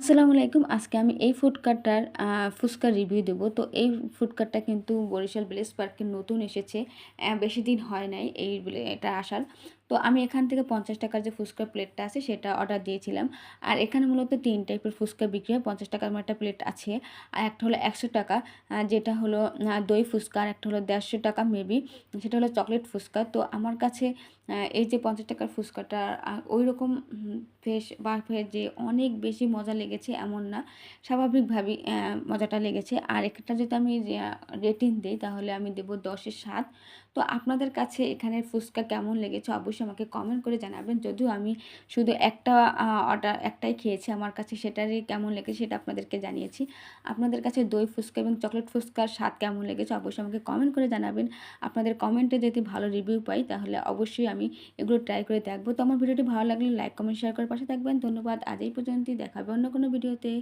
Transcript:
আসসালামু আলাইকুম। আজকে আমি এই ফুড কার্টটার ফুচকার রিভিউ দেবো। তো এই ফুড কার্টটা কিন্তু বরিশাল ভিলেজ পার্কে নতুন এসেছে। বেশি দিন হয় নাই এই এটা আসার। তো আমি এখান থেকে পঞ্চাশ টাকার যে ফুচকার প্লেটটা আছে সেটা অর্ডার দিয়েছিলাম। আর এখানে মূলত তিন টাইপের ফুচকা বিক্রি হয়। পঞ্চাশ টাকার একটা প্লেট আছে। আর একটা হলো একশো টাকা। যেটা হলো দই ফুচকা। আর একটা হলো দেড়শো টাকা মেবি সেটা হলো চকলেট ফুচকা। তো আমার কাছে এই যে পঞ্চাশ টাকার ফুচকাটা ওই রকম ফ্রেশ বা যে অনেক বেশি মজা লেগেছে এমন না। স্বাভাবিকভাবেই মজাটা লেগেছে। আর একটা যদি আমি রেটিং দিই, তাহলে আমি দেবো দশের সাত। তো আপনাদের কাছে এখানের ফুচকা কেমন লেগেছে অবশ্যই আমাকে কমেন্ট করে জানাবেন। যদিও আমি শুধু একটা অর্ডার একটাই খেয়েছি, আমার কাছে সেটারই কেমন লেগেছে সেটা আপনাদেরকে জানিয়েছি। আপনাদের কাছে দই ফুচকা এবং চকলেট ফুচকার স্বাদ কেমন লেগেছে অবশ্যই আমাকে কমেন্ট করে জানাবেন। আপনাদের কমেন্টে যদি ভালো রিভিউ পাই, তাহলে অবশ্যই আমি এগুলো ট্রাই করে দেখব। তো আমার ভিডিওটি ভালো লাগলে লাইক কমেন্ট শেয়ার করে পাশে থাকবেন। ধন্যবাদ। আজ এই পর্যন্তই। দেখাবে অন্য কোনো ভিডিওতে